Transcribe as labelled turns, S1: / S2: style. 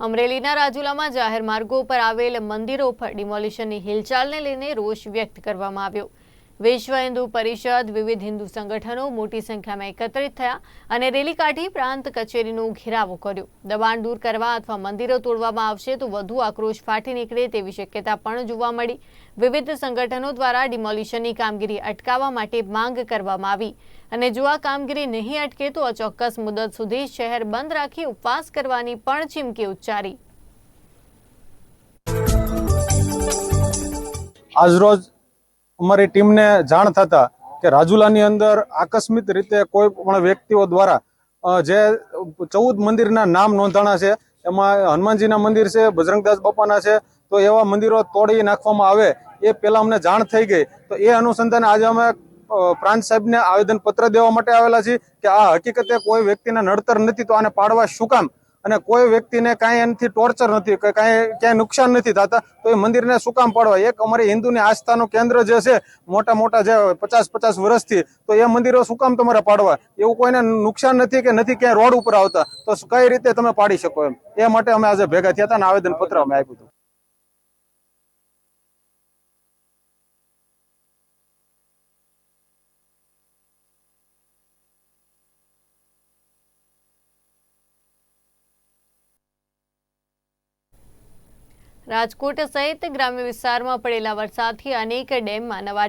S1: અમરેલીના રાજુલામાં જાહેર માર્ગો પર આવેલ મંદિરો પર ડિમોલિશનની હિલચાલને લઈને રોષ વ્યક્ત કરવામાં આવ્યો. વિશ્વ હિન્દુ પરિષદ વિવિધ હિન્દુ સંગઠનો મોટી સંખ્યામાં એકત્રિત થયા અને રેલી કાઢી પ્રાંત કચેરીનો ઘેરાવો કર્યો. દબાણ દૂર કરવા અથવા મંદિરો તોડવામાં આવશે તો વધુ આક્રોશ ફાટી નીકળે તેવી શક્યતા પણ જોવા મળી. વિવિધ સંગઠનો દ્વારા ડિમોલિશનની કામગીરી અટકાવવા માટે માંગ કરવામાં આવી. અને જો આ કામગીરી નહીં અટકે તો અચોક્કસ મુદત સુધી શહેર બંધ રાખી ઉપવાસ કરવાની પણ ચીમકી ઉચ્ચારી.
S2: આજરોજ અમારી ટીમને જાણ થતા કે રાજુલાની અંદર આકસ્મિક રીતે કોઈ પણ વ્યક્તિઓ દ્વારા જે ચૌદ મંદિરના નામ નોંધાણા છે, એમાં હનુમાનજીના મંદિર છે બજરંગદાસ બાપાના છે, તો એવા મંદિરો તોડી નાખવામાં આવે, એ પહેલા અમને જાણ થઈ ગઈ. તો એ અનુસંધાને આજે અમે પ્રાંત સાહેબને આવેદન પત્ર દેવા માટે આવેલા છીએ કે આ હકીકતે કોઈ વ્યક્તિને નડતર નથી તો આને પાડવા શું કામ? અને કોઈ વ્યક્તિને કાંઈ એનાથી ટોર્ચર નથી કાંઈ, ક્યાંય નુકસાન નથી થતા, તો એ મંદિરને શું કામ પાડવા? એક અમારી હિન્દુની આસ્થાનું કેન્દ્ર જે છે, મોટા મોટા જે પચાસ પચાસ વર્ષથી, તો એ મંદિરો શું કામ તમારે પાડવા? એવું કોઈને નુકસાન નથી કે નથી ક્યાંય રોડ ઉપર આવતા, તો કઈ રીતે તમે પાડી શકો એમ? એ માટે અમે આજે ભેગા થયા હતા અને આવેદનપત્ર અમે આપ્યું હતું.
S1: રાજકોટ સહિત ગ્રામ્ય વિસ્તારમાં પડેલા વરસાદથી અનેક ડેમમાં નવા